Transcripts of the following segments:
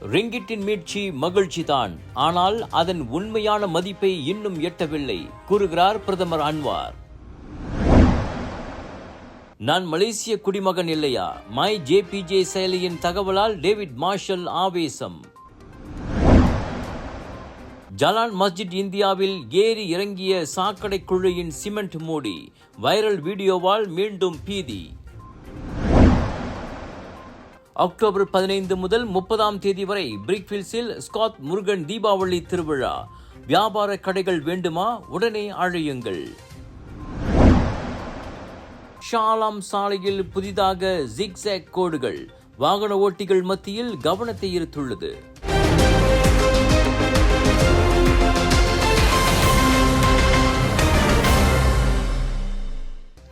ரிங்கிட்டின் மீட்சி மகிழ்ச்சி தான் ஆனால் அதன் உண்மையான மதிப்பை இன்னும் எட்டவில்லை கூறுகிறார் பிரதமர் அன்வார். நான் மலேசிய குடிமகன் இல்லையா? மை ஜேபிஜே செயலியின் தகவலால் டேவிட் மார்ஷல் ஆவேசம். ஜலான் மஸ்ஜித் இந்தியாவில் ஏறி இறங்கிய சாக்கடை குழியின் சிமெண்ட் மூடி வைரல் வீடியோவால் மீண்டும் பீதி. அக்டோபர் பதினைந்து முதல் முப்பதாம் தேதி வரை பிரிக்ஃபீல்ஸில் ஸ்காட் முருகன் தீபாவளி திருவிழா. வியாபார கடைகள் வேண்டுமா? உடனே அழையுங்கள். ஷாலாம் சாலையில் புதிதாக ஜிக்ஸாக் கோடுகள். வாகன ஓட்டிகள் மத்தியில் கவனத்தை ஈர்த்துள்ளது.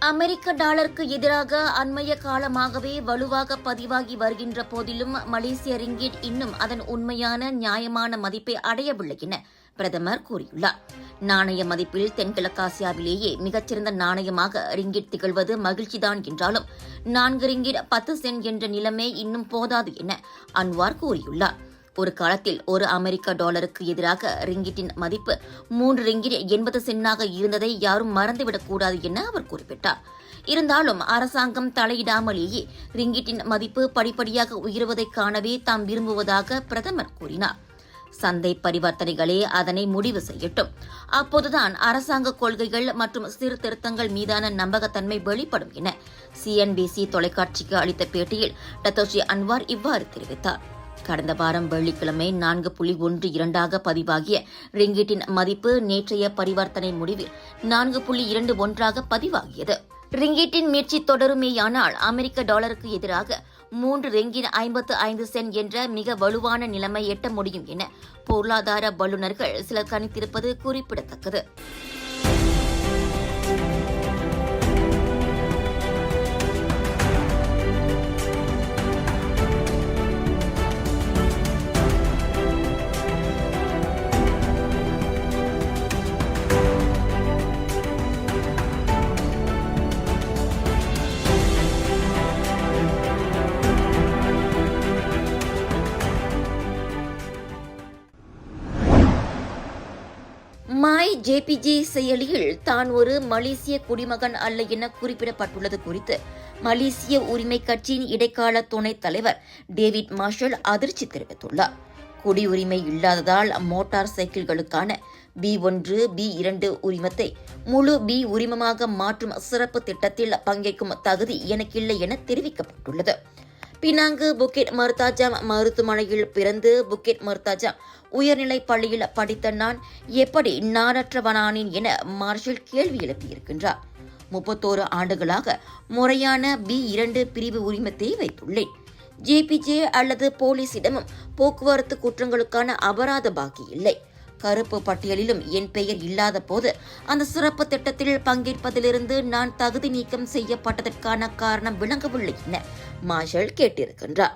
அமெரிக்க டாலருக்கு எதிராக அண்மைய காலமாகவே வலுவாக பதிவாகி வருகின்ற போதிலும் மலேசிய ரிங்கிட் இன்னும் அதன் உண்மையான நியாயமான மதிப்பை அடையவில்லை என பிரதமர் கூறியுள்ளார். நாணய மதிப்பில் தென்கிழக்காசியாவிலேயே மிகச்சிறந்த நாணயமாக ரிங்கிட் திகழ்வது மகிழ்ச்சிதான் என்றாலும் நான்கு ரிங்கிட் பத்து சென்ட் என்ற நிலைமை இன்னும் போதாது என அன்வார் கூறியுள்ளார். ஒரு காலத்தில் ஒரு அமெரிக்க டாலருக்கு எதிராக ரிங்கிட்டின் மதிப்பு மூன்று ரிங்கிட் எண்பது சென்னாக இருந்ததை யாரும் மறந்துவிடக் கூடாது என அவர் குறிப்பிட்டார். இருந்தாலும் அரசாங்கம் தலையிடாமலேயே ரிங்கிட்டின் மதிப்பு படிப்படியாக உயர்வதை காணவே தாம் விரும்புவதாக பிரதமர் கூறினார். சந்தை பரிவர்த்தனைகளே அதனை முடிவு செய்யட்டும். அப்போதுதான் அரசாங்க கொள்கைகள் மற்றும் சீர்திருத்தங்கள் மீதான நம்பகத்தன்மை வெளிப்படும் என சிஎன்பிசி தொலைக்காட்சிக்கு அளித்த பேட்டியில் டத்தோஷி அன்வார் இவ்வாறு தெரிவித்தார். கடந்த வாரம் வெள்ளிக்கிழமை நான்கு புள்ளி ஒன்று இரண்டாக பதிவாகிய ரிங்கிட்டின் மதிப்பு நேற்றைய பரிவர்த்தனை முடிவில் நான்கு புள்ளி இரண்டு ஒன்றாக பதிவாகியது. ரிங்கிட்டின் மீட்சி தொடருமேயானால் அமெரிக்க டாலருக்கு எதிராக மூன்று ரிங்கின் ஐம்பத்து ஐந்து சென்ட் என்ற மிக வலுவான நிலைமை எட்ட முடியும் என பொருளாதார வல்லுநர்கள் சிலர் கணித்திருப்பது குறிப்பிடத்தக்கது. ஜேபிஜே செயலியில் தான் ஒரு மலேசிய குடிமகன் அல்ல என குறிப்பிடப்பட்டுள்ளது குறித்து மலேசிய உரிமை கட்சியின் இடைக்கால துணைத் தலைவர் டேவிட் மார்ஷல் அதிர்ச்சி தெரிவித்துள்ளார். குடியுரிமை இல்லாததால் மோட்டார் சைக்கிள்களுக்கான பி ஒன்று பி இரண்டு உரிமத்தை முழு பி உரிமமாக மாற்றும் சிறப்பு திட்டத்தில் பங்கேற்கும் தகுதி எனக்கில்லை என தெரிவிக்கப்பட்டுள்ளது. பினாங்கு புக்கெட் மருத்தாஜாம் மருத்துவமனையில் பிறந்து புக்கெட் மருத்தாஜாம் உயர்நிலை பள்ளியில் படித்த நான் எப்படி நாடற்றவனானேன் என மார்ஷல் கேள்வி எழுப்பியிருக்கின்றார். முப்பத்தோரு ஆண்டுகளாக முறையான பி இரண்டு பிரிவு உரிமத்தை வைத்துள்ளேன். ஜேபிஜே அல்லது போலீசிடமும் போக்குவரத்து குற்றங்களுக்கான அபராத பாக்கி இல்லை. கருப்பு பட்டியலிலும் என் பெயர் இல்லாத போது அந்த சிறப்பு திட்டத்தில் பங்கேற்பதிலிருந்து நான் தகுதி நீக்கம் செய்யப்பட்டதற்கான காரணம் விளங்கவில்லை என மார்ஷல் கேட்டிருக்கின்றார்.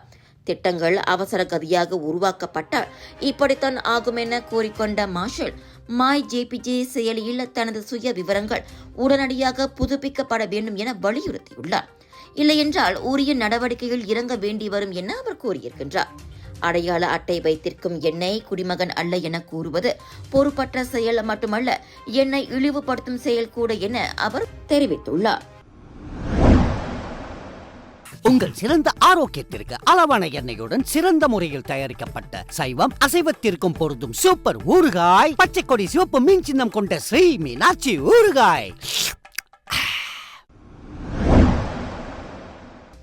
திட்டங்கள் அவசர கதியாக உருவாக்கப்பட்டால் இப்படித்தான் ஆகும் என கூறிக்கொண்ட மார்ஷல் மாய் ஜேபிஜே செயலியில் தனது சுய விவரங்கள் உடனடியாக புதுப்பிக்கப்பட வேண்டும் என வலியுறுத்தியுள்ளார். இல்லையென்றால் உரிய நடவடிக்கையில் இறங்க வேண்டி வரும் என அவர் கூறியிருக்கின்றார். அடையாள அட்டை வைத்திருக்கும் என்னை குடிமகன் அல்ல என கூறுவது பொறுப்பற்ற செயல் மட்டுமல்ல என்னை இழிவுபடுத்தும் செயல் கூட என அவர் தெரிவித்துள்ளார். உங்கள் சிறந்த ஆரோக்கியத்திற்கு அளவான எண்ணெயுடன் சிறந்த முறையில் தயாரிக்கப்பட்ட சைவம் அசைவத்திற்கும் பொருந்தும் சூப்பர் ஊறுகாய் பச்சை கொடி சிவப்பு மீன் சின்னம் கொண்ட ஸ்ரீ மீனாட்சி ஊறுகாய்.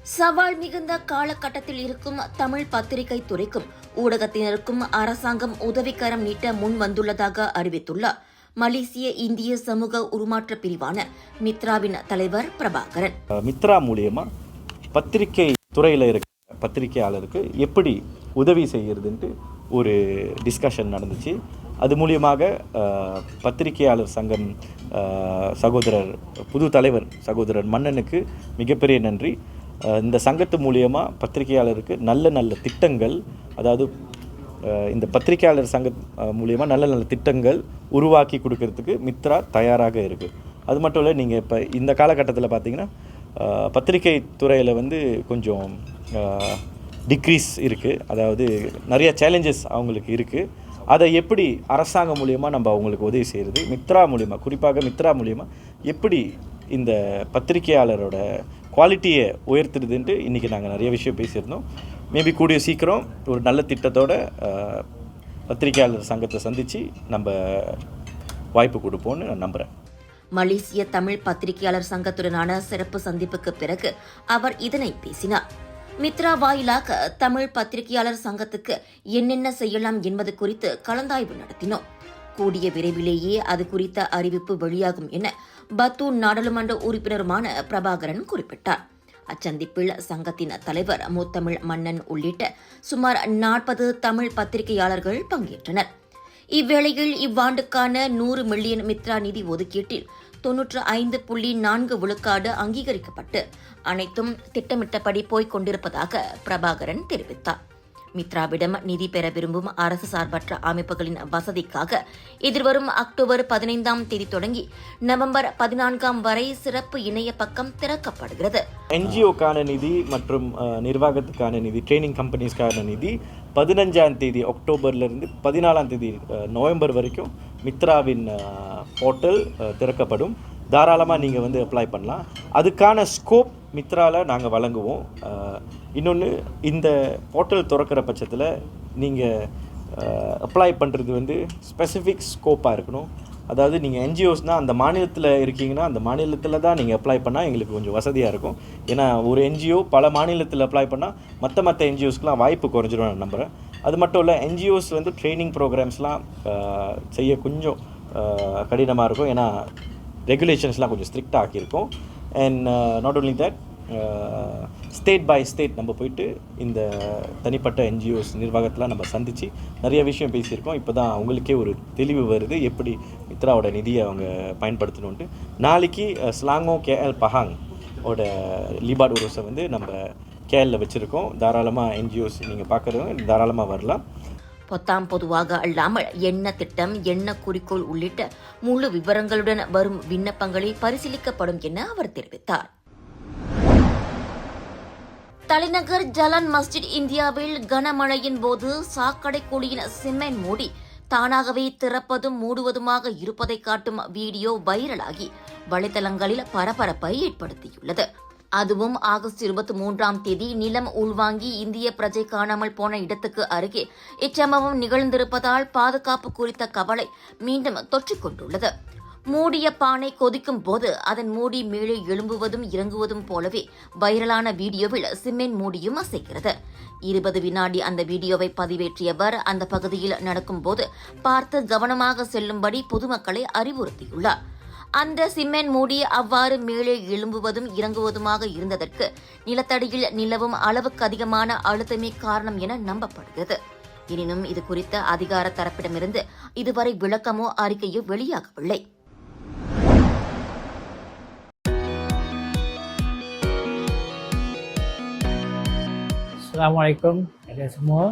சவால் மிகுந்த காலகட்டத்தில் இருக்கும் தமிழ் பத்திரிகை துறைக்கும் ஊடகத்தினருக்கும் அரசாங்கம் உதவிக்கரம் நீட்ட முன் வந்துள்ளதாக அறிவித்துள்ளார். மலேசிய இந்திய சமூக உருமாற்ற பிரிவான மித்ராவின் தலைவர் பிரபாகரன். மித்ரா மூலியமா பத்திரிக்கை துறையில் இருக்க பத்திரிக்கையாளருக்கு எப்படி உதவி செய்கிறதுன்ட்டு ஒரு டிஸ்கஷன் நடந்துச்சு. அது மூலியமாக பத்திரிகையாளர் பத்திரிக்கையாளர் சங்கம் சகோதரர் புது தலைவர் சகோதரர் மன்னனுக்கு மிகப்பெரிய நன்றி. இந்த சங்கத்து மூலியமாக பத்திரிக்கையாளருக்கு நல்ல நல்ல திட்டங்கள் அதாவது இந்த பத்திரிக்கையாளர் சங்க மூலியமாக நல்ல நல்ல திட்டங்கள் உருவாக்கி கொடுக்கறதுக்கு மித்ரா தயாராக இருக்குது அது மட்டும் இல்லை நீங்கள் இப்போ இந்த காலகட்டத்தில் பார்த்தீங்கன்னா பத்திரிகை துறையில் வந்து கொஞ்சம் டிக்ரீஸ் இருக்குது அதாவது நிறைய சேலஞ்சஸ் அவங்களுக்கு இருக்குது அதை எப்படி அரசாங்கம் மூலியமாக நம்ம அவங்களுக்கு உதவி செய்கிறது மித்ரா மூலியமாக குறிப்பாக மித்ரா மூலியமாக எப்படி இந்த பத்திரிகையாளரோட குவாலிட்டியை உயர்த்துறதுன்ட்டு இன்றைக்கி நாங்கள் நிறைய விஷயம் பேசியிருந்தோம். மேபி கூடிய சீக்கிரம் ஒரு நல்ல திட்டத்தோட பத்திரிகையாளர் சங்கத்தை சந்தித்து நம்ம வாய்ப்பு கொடுப்போம்னு நான் நம்புகிறேன் மலேசிய தமிழ் பத்திரிகையாளர் சங்கத்துடனான சிறப்பு சந்திப்புக்கு பிறகு அவர் இதனை பேசினார். மித்ரா வாயிலாக தமிழ் பத்திரிகையாளர் சங்கத்துக்கு என்னென்ன செய்யலாம் என்பது குறித்து கலந்தாய்வு நடத்தினோம். கூடிய விரைவிலேயே அது குறித்த அறிவிப்பு வெளியாகும் என பத்தூர் நாடாளுமன்ற உறுப்பினருமான பிரபாகரன் குறிப்பிட்டார். அச்சந்திப்பில் சங்கத்தின் தலைவர் முத்தமிழ் மன்னன் உள்ளிட்ட சுமார் நாற்பது தமிழ் பத்திரிகையாளர்கள் பங்கேற்றனர். இவ்வேளையில் இவ்வாண்டுக்கான நூறு மில்லியன் மித்ரா நிதி ஒதுக்கீட்டில் தொன்னூற்று ஐந்து புள்ளி நான்கு விழுக்காடு அங்கீகரிக்கப்பட்டு அனைத்தும் திட்டமிட்டபடி போய்க் கொண்டிருப்பதாக பிரபாகரன் தெரிவித்தார். மித்ராவிடம் நிதி பெற விரும்பும் அரசு சார்பற்ற அமைப்புகளின் வசதிக்காக எதிர்வரும் அக்டோபர் பதினைந்தாம் தேதி தொடங்கி நவம்பர் பதினான்காம் வரை சிறப்பு இணைய பக்கம் திறக்கப்படுகிறது. என்ஜிஓக்கான நிதி மற்றும் நிர்வாகத்துக்கான நிதி ட்ரைனிங் கம்பெனிஸ்க்கான நிதி பதினஞ்சாம் தேதி அக்டோபர்லேருந்து பதினாலாம் தேதி நவம்பர் வரைக்கும் மித்ராவின் போர்ட்டல் திறக்கப்படும். தாராளமாக நீங்கள் வந்து அப்ளை பண்ணலாம். அதுக்கான ஸ்கோப் மித்ராவில் நாங்கள் வழங்குவோம். இன்னொன்று இந்த போர்ட்டல் திறக்கிற பட்சத்தில் நீங்கள் அப்ளை பண்ணுறது வந்து ஸ்பெசிஃபிக் ஸ்கோப்பாக இருக்கணும். அதாவது நீங்கள் என்ஜிஓஸ்னால் அந்த மாநிலத்தில் இருக்கீங்கன்னா அந்த மாநிலத்தில் தான் நீங்கள் அப்ளை பண்ணால் எங்களுக்கு கொஞ்சம் வசதியாக இருக்கும். ஏன்னா ஒரு என்ஜிஓ பல மாநிலத்தில் அப்ளை பண்ணால் மற்ற மற்ற என்ஜிஓஸ்க்குலாம் வாய்ப்பு குறைஞ்சிரும் நான் நம்புகிறேன் அது மட்டும் இல்லை என்ஜிஓஸ் வந்து ட்ரைனிங் ப்ரோக்ராம்ஸ்லாம் செய்ய கொஞ்சம் கடினமாக இருக்கும். ஏன்னா ரெகுலேஷன்ஸ்லாம் கொஞ்சம் ஸ்ட்ரிக்டாக ஆக்கியிருக்கோம். And not only that state by state நம்ம போயிட்டு இந்த தனிப்பட்ட என்ஜிஓஸ் நிர்வாகத்தில் நம்ம சந்தித்து நிறைய விஷயம் பேசியிருக்கோம். இப்போ தான் அவங்களுக்கே ஒரு தெளிவு வருது எப்படி மித்ராவோட நிதியை அவங்க பயன்படுத்தணுன்ட்டு நாளைக்கு ஸ்லாங்கோ கேஎல் பஹாங் ஓட லீபாட் உருவசை வந்து நம்ம கேஎல்ல வச்சுருக்கோம். தாராளமாக என்ஜிஓஸ் நீங்கள் பார்க்குறவங்க தாராளமாக வரலாம். பொத்தாம் பொதுவாக அல்லாமல் என்ன திட்டம் என்ன குறிக்கோள் உள்ளிட்ட முழு விவரங்களுடன் வரும் விண்ணப்பங்களை பரிசீலிக்கப்படும் என அவர் தெரிவித்தார். தலைநகர் ஜலான் மஸ்ஜித் இந்தியாவில் கனமழையின் போது சாக்கடை குழியின் சிமெண்ட் மூடி தானாகவே திறப்பதும் மூடுவதுமாக இருப்பதை காட்டும் வீடியோ வைரலாகி வலைதளங்களில் பரபரப்பை ஏற்படுத்தியுள்ளது. அதுவும் ஆகஸ்ட் இருபத்தி மூன்றாம் தேதி நிலம் உள்வாங்கி இந்திய பிரஜை காணாமல் போன இடத்துக்கு அருகே இச்சம்பவம் நிகழ்ந்திருப்பதால் பாதுகாப்பு குறித்த கவலை மீண்டும் தொற்றிக் கொண்டுள்ளது. மூடிய பானை கொதிக்கும் போது அதன் மூடி மேலே எழும்புவதும் இறங்குவதும் போலவே வைரலான வீடியோவில் சிமெண்ட் மூடியும் அசைக்கிறது இருபது வினாடி அந்த வீடியோவை பதிவேற்றியவர் அந்த பகுதியில் நடக்கும்போது பார்த்து கவனமாக செல்லும்படி பொதுமக்களை அறிவுறுத்தியுள்ளார். அந்த சிமெண்ட் மூடி அவ்வாறு மேலே எழும்புவதும் இறங்குவதுமாக இருந்ததற்கு நிலத்தடியில் நிலவும் அளவுக்கு அதிகமான அழுத்தமே காரணம் என நம்பப்படுகிறது எனினும் இது குறித்த அதிகார தரப்பிடமிருந்து இதுவரை விளக்கமோ அறிக்கையோ வெளியாகவில்லை Assalamualaikum kepada semua.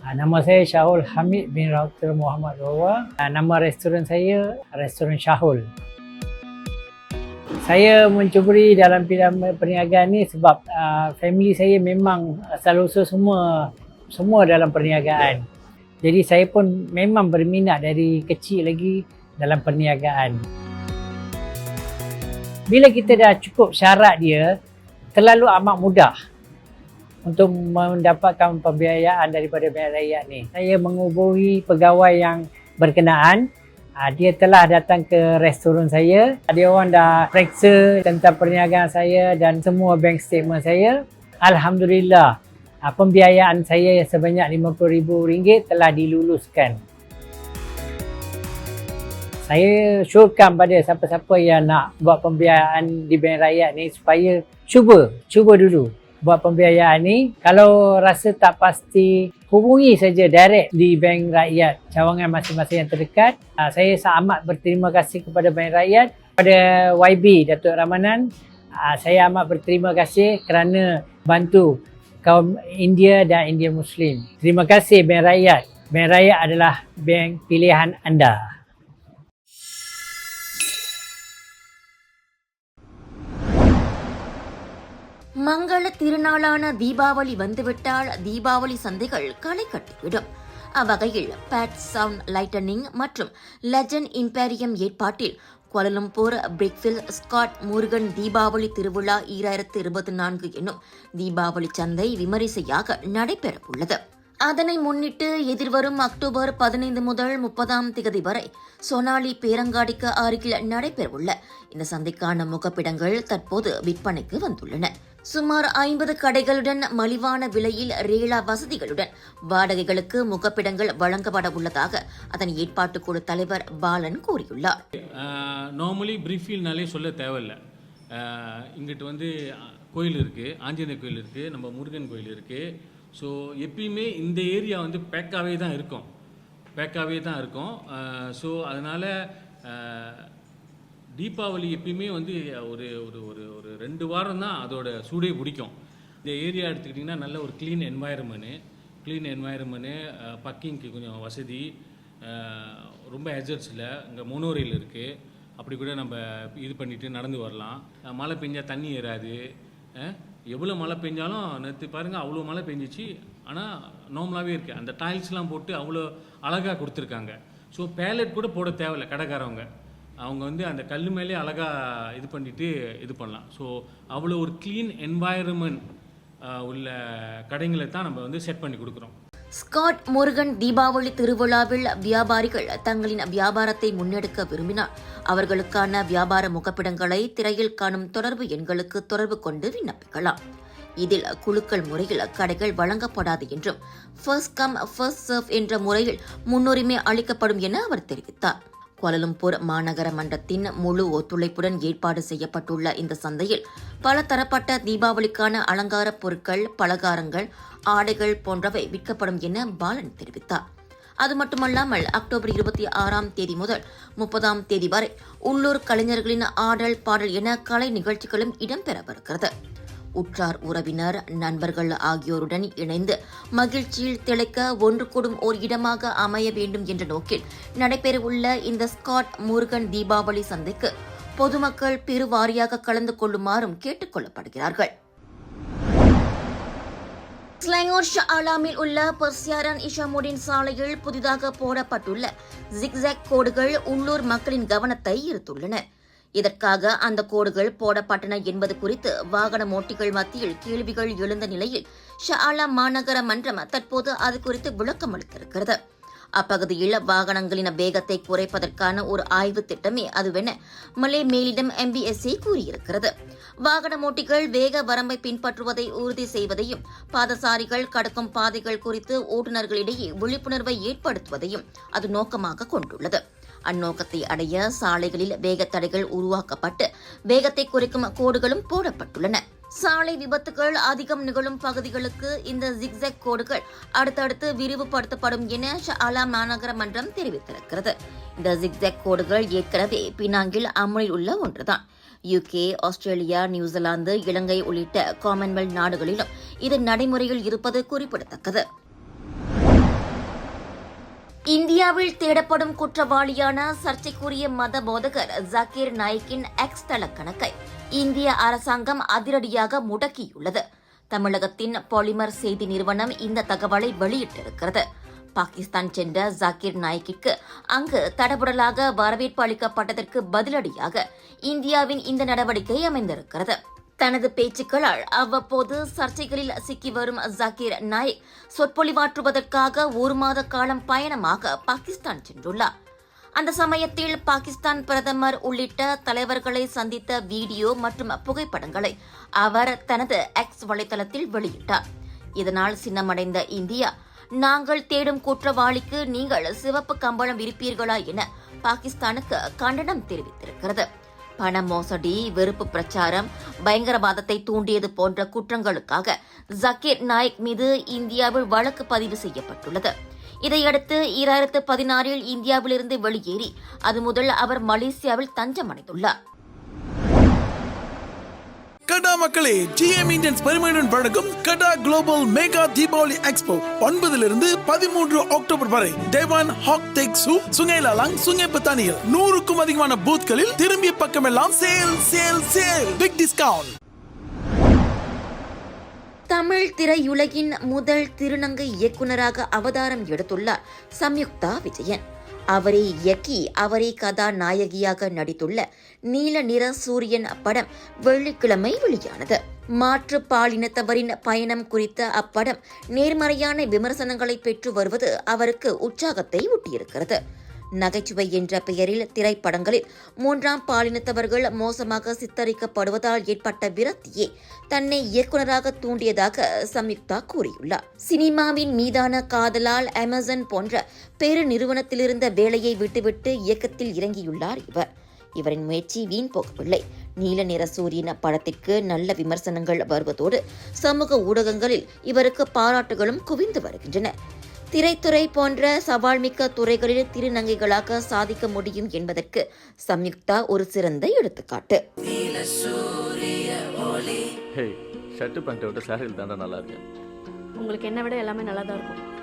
Nama saya Syahul Hamid bin Rauter Muhammad Rawa. Nama restoran saya Restoran Syahul. Saya mencuburi dalam bidang perniagaan ni sebab uh, family saya memang asal usul semua semua dalam perniagaan. Jadi saya pun memang berminat dari kecil lagi dalam perniagaan. Bila kita dah cukup syarat dia, terlalu amat mudah untuk mendapatkan pembiayaan daripada bank rakyat ni. Saya menghubungi pegawai yang berkenaan. Ah, Dia telah datang ke restoran saya. Dia orang dah periksa tentang perniagaan saya dan semua bank statement saya. Alhamdulillah, ah, pembiayaan saya sebanyak RM50,000 telah diluluskan. Saya syorkan pada siapa-siapa yang nak buat pembiayaan di bank rakyat ni supaya cuba, cuba dulu buat pembiayaan ni. Kalau rasa tak pasti, hubungi saja direct di bank rakyat cawangan masing-masing yang terdekat. Ah, Saya amat berterima kasih kepada bank rakyat, kepada YB Datuk Ramanan. Ah, Saya amat berterima kasih kerana bantu kaum India dan India Muslim. Terima kasih bank rakyat. Bank rakyat adalah bank pilihan anda. மங்கள திருநாளான தீபாவளி வந்துவிட்டால் தீபாவளி சந்தைகள் களை கட்டிவிடும். அவ்வகையில் bad sound lightning மற்றும் legend imperium ஏற்பாட்டில் Kuala Lumpur Brickfields Scott Murugan Deepavali திருவிழா ஈராயிரத்து இருபத்தி நான்கு என்னும் தீபாவளி சந்தை விமரிசையாக நடைபெறவுள்ளது. அதனை முன்னிட்டு எதிர்வரும் அக்டோபர் பதினைந்து முதல் முப்பதாம் திகதி வரை சோனாலி பேரங்காடிக்கு அருகில் நடைபெறவுள்ள இந்த சந்தைக்கான முகப்பிடங்கள் தற்போது விற்பனைக்கு வந்துள்ளன. சுமார் ஐம்பது கடைகளுடன் மலிவான விலையில் ரேலா வசதிகளுடன் வாடகைகளுக்கு முகப்பிடங்கள் வழங்கப்பட உள்ளதாக அதன் ஏற்பாட்டு குழு தலைவர் பாலன் கூறியுள்ளார். நார்மலி ப்ரீஃபீல்னாலே சொல்ல தேவையில்ல. இங்கிட்டு வந்து கோயில் இருக்குது ஆஞ்சநேயர் கோயில் இருக்குது நம்ம முருகன் கோயில் இருக்குது ஸோ எப்பயுமே இந்த ஏரியா வந்து பேக்காகவே தான் இருக்கும். பேக்காகவே தான் இருக்கும். ஸோ அதனால் தீபாவளி எப்பயுமே வந்து ஒரு ஒரு ஒரு ஒரு ரெண்டு வாரம் தான் அதோட சூடே பிடிக்கும். இந்த ஏரியா எடுத்துக்கிட்டிங்கன்னா நல்ல ஒரு க்ளீன் என்வாயர்மெண்ட்டு க்ளீன் என்வாயர்மெண்ட்டு பக்கிங்க்கு கொஞ்சம் வசதி ரொம்ப ஹெசர்ட்ஸில் இங்கே மோனோரெயில் இருக்குது அப்படி கூட நம்ம இது பண்ணிவிட்டு நடந்து வரலாம். மழை பெஞ்சால் தண்ணி ஏறாது. எவ்வளோ மழை பெஞ்சாலும் நேற்று பாருங்கள் அவ்வளோ மழை பெஞ்சிச்சு. ஆனால் நார்மலாகவே இருக்குது அந்த டைல்ஸ்லாம் போட்டு அவ்வளோ அழகாக கொடுத்துருக்காங்க. ஸோ பேலட் கூட போட தேவையில்ல கடைக்காரவங்க. அவங்க வந்து அந்த கல் மேலே அழகாக இது பண்ணிட்டு இது பண்ணலாம். ஸோ அவ்வளோ ஒரு க்ளீன் என்வாயர்மெண்ட் உள்ள கடைங்களை தான் நம்ம வந்து செட் பண்ணி கொடுக்குறோம். ஸ்காட் முருகன் தீபாவளி திருவிழாவில் வியாபாரிகள் தங்களின் வியாபாரத்தை முன்னெடுக்க விரும்பினால் அவர்களுக்கான வியாபார முகப்பிடங்களை திரையில் காணும் தொடர்பு எண்களுக்கு தொடர்பு கொண்டு விண்ணப்பிக்கலாம். இதில் குழுக்கள் முறையில் கடைகள் வழங்கப்படாது என்றும் ஃபர்ஸ்ட் கம் ஃபர்ஸ்ட் சர்வ் என்ற முறையில் முன்னுரிமை அளிக்கப்படும் என அவர் தெரிவித்தார். கோலலம்பூர் மாநகர மன்றத்தின் முழு ஒத்துழைப்புடன் ஏற்பாடு செய்யப்பட்டுள்ள இந்த சந்தையில் பல தரப்பட்ட தீபாவளிக்கான அலங்கார பொருட்கள் பலகாரங்கள் ஆடைகள் போன்றவை விற்கப்படும் என பாலன் தெரிவித்தார். அது மட்டுமல்லாமல் அக்டோபர் இருபத்தி ஆறாம் தேதி முதல் முப்பதாம் தேதி வரை உள்ளூர் கலைஞர்களின் ஆடல் பாடல் என கலை நிகழ்ச்சிகளும் இடம்பெறவிருக்கிறது. உற்றார் உறவினர் நண்பர்கள் ஆகியோருடன் இணைந்து மகிழ்ச்சியில் திளைக்க ஒன்று கூடும் ஓர் இடமாக அமைய வேண்டும் என்ற நோக்கில் நடைபெறவுள்ள இந்த ஸ்காட் முருகன் தீபாவளி சந்தைக்கு பொதுமக்கள் பெருவாரியாக கலந்து கொள்ளுமாறும் கேட்டுக் கொள்ளப்படுகிறார்கள். ஸ்லாங்கோர் ஷா ஆலாமில் உள்ள பர்சியாரன் இஷாமுடின் சாலையில் புதிதாக போடப்பட்டுள்ள ஜிக்ஜாக் கோடுகள் உள்ளூர் மக்களின் கவனத்தை ஈர்த்துள்ளன. இதற்காக அந்த கோடுகள் போடப்பட்டன என்பது குறித்து வாகன ஓட்டிகள் மத்தியில் கேள்விகள் எழுந்த நிலையில் ஷாலா மாநகர மன்றம் தற்போது அது குறித்து விளக்கம் அளித்திருக்கிறது. அப்பகுதியில் வாகனங்களின் வேகத்தை குறைப்பதற்கான ஒரு ஆய்வு திட்டமே அதுவென மலே மேலிடம் எம்பிஎஸ்சி கூறியிருக்கிறது. வாகன ஓட்டிகள் வேக வரம்பை பின்பற்றுவதை உறுதி செய்வதையும் பாதசாரிகள் கடக்கும் பாதைகள் குறித்து ஓட்டுநர்களிடையே விழிப்புணர்வை ஏற்படுத்துவதையும் அது நோக்கமாக கொண்டுள்ளது. அந்நோக்கத்தை அடைய சாலைகளில் வேகத்தடைகள் உருவாக்கப்பட்டு வேகத்தை குறைக்கும் கோடுகளும் போடப்பட்டுள்ளன. சாலை விபத்துகள் அதிகம் நிகழும் பகுதிகளுக்கு இந்த ஜிக்ஸாக் கோடுகள் அடுத்தடுத்து விரிவுபடுத்தப்படும் என ஷாலா மாநகர மன்றம் தெரிவித்திருக்கிறது. இந்த ஜிக்ஸெக் கோடுகள் ஏற்கனவே பினாங்கில் அமலில் உள்ள ஒன்றுதான். யுகே ஆஸ்திரேலியா நியூசிலாந்து இலங்கை உள்ளிட்ட காமன்வெல்த் நாடுகளிலும் இது நடைமுறையில் இருப்பது குறிப்பிடத்தக்கது. இந்தியாவில் தேடப்படும் குற்றவாளியான சர்ச்சைக்குரிய மத போதகர் ஜக்கீர் நாயிக்கின் எக்ஸ் தள கணக்கை இந்திய அரசாங்கம் அதிரடியாக முடக்கியுள்ளது. தமிழகத்தின் பாலிமர் செய்தி நிறுவனம் இந்த தகவலை வெளியிட்டிருக்கிறது. பாகிஸ்தான் சென்ற ஜாக்கிர் நாயக்கிற்கு அங்கு தடபுடலாக வரவேற்பு அளிக்கப்பட்டதற்கு பதிலடியாக இந்தியாவின் இந்த நடவடிக்கை அமைந்திருக்கிறது. தனது பேச்சுக்களால் அவ்வப்போது சர்ச்சைகளில் சிக்கி வரும் ஜாகிர் நாயக் சொற்பொழிவாற்றுவதற்காக ஒரு மாத காலம் பயணமாக பாகிஸ்தான் சென்றுள்ளார். அந்த சமயத்தில் பாகிஸ்தான் பிரதமர் உள்ளிட்ட தலைவர்களை சந்தித்த வீடியோ மற்றும் புகைப்படங்களை அவர் தனது எக்ஸ் வலைதளத்தில் வெளியிட்டார். இதனால் சின்னமடைந்த இந்தியா நாங்கள் தேடும் குற்றவாளிக்கு நீங்கள் சிவப்பு கம்பளம் விரிப்பீர்களா என பாகிஸ்தானுக்கு கண்டனம் தெரிவித்திருக்கிறது. பண மோசடி வெறுப்பு பிரச்சாரம் பயங்கரவாதத்தை தூண்டியது போன்ற குற்றங்களுக்காக ஜக்கீர் நாயக் மீது இந்தியாவில் வழக்கு பதிவு செய்யப்பட்டுள்ளது. இதையடுத்து ஈராயிரத்து பதினாறில் இந்தியாவிலிருந்து வெளியேறி அது முதல் அவர் மலேசியாவில் தஞ்சமடைந்துள்ளார். கடா மக்களே ஜிஎம் இந்தியன்ஸ் பெருமையுடன் வழங்கும் கடா குளோபல் மெகா தீபாவளி எக்ஸ்போ ஒன்பதிலிருந்து பதிமூன்று அக்டோபர் வரை. டேவான் ஹாக் டெக் சு சுங்கேலாலாங் சுங்கே பத்தானியில் நூறுக்கும் அதிகமான பூத்களில் திரும்பிய பக்கமெல்லாம் sale sale sale. Big discount Tamil திரையுலகின் முதல் திருநங்கை இயக்குனராக அவதாரம் எடுத்துள்ளார் சம்யுக்தா விஜயன். அவரே இயக்கி அவரே கதாநாயகியாக நடித்துள்ள நீல நிற சூரியன் படம் வெள்ளிக்கிழமை வெளியானது. மாற்று பாலினத்தவரின் பயணம் குறித்த அப்படம் நேர்மறையான விமர்சனங்களை பெற்று வருவது அவருக்கு உற்சாகத்தை ஊட்டியிருக்கிறது. நகைச்சுவை என்ற பெயரில் திரைப்படங்களில் மூன்றாம் பாலினத்தவர்கள் மோசமாக சித்தரிக்கப்படுவதால் ஏற்பட்ட விரக்தியே தன்னை இயக்குநராக தூண்டியதாக சம்யுக்தா கூறியுள்ளார். சினிமாவின் மீதான காதலால் அமேசான் போன்ற பெரு நிறுவனத்திலிருந்த வேலையை விட்டுவிட்டு இயக்கத்தில் இறங்கியுள்ளார் இவர். இவரின் முயற்சி வீண் போகவில்லை. நீல நிற சூரியன் படத்திற்கு நல்ல விமர்சனங்கள் வருவதோடு சமூக ஊடகங்களில் இவருக்கு பாராட்டுகளும் குவிந்து வருகின்றன. திரைத்துறை போன்ற சவால்மிக்க துறைகளில் திருநங்கைகளாக சாதிக்க முடியும் என்பதற்கு சம்யுக்தா ஒரு சிறந்த எடுத்துக்காட்டு. விட சாரியில் தாண்டா நல்லா உங்களுக்கு என்ன விட எல்லாமே நல்லா தான் இருக்கும்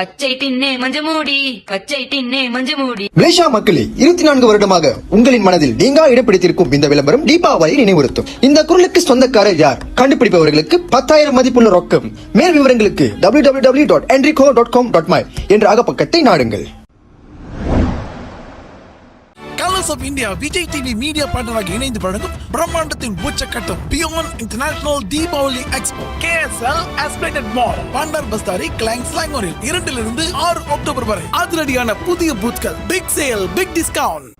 பச்சை தின்னே மஞ்ச மூடி பச்சை தின்னே மஞ்ச மூடி. மலேசியா மக்களே இருபத்தி நான்கு வருடமாக உங்களின் மனதில் நீங்கா இடம் பிடித்திருக்கும் இந்த விளம்பரம் தீபாவளி நினைவுறுத்தும். இந்த குரலுக்கு சொந்தக்காரர் யார்? கண்டுபிடிப்பவர்களுக்கு பத்தாயிரம் மதிப்புள்ள ரொக்கம். மேல் விவரங்களுக்கு W W W dot Enrico dot com dot my என்ற அகப்பக்கத்தை நாடுங்கள். Voice of India Vijay TV media பார்ட்னராக இணைந்து வழங்கும் பிரம்மாண்டத்தின் உச்சக்கட்டம் peon international Deepavali expo KSL ஆஸ்பிரேட்டட் மால் பாண்டார் பஸ்தாரி கிளாங் ஸ்லாங்கோரில் இரண்டிலிருந்து ஆறு அக்டோபர் வரை. அதிரடியான புதிய பூத்கள் பிக் சேல் பிக் டிஸ்கவுண்ட்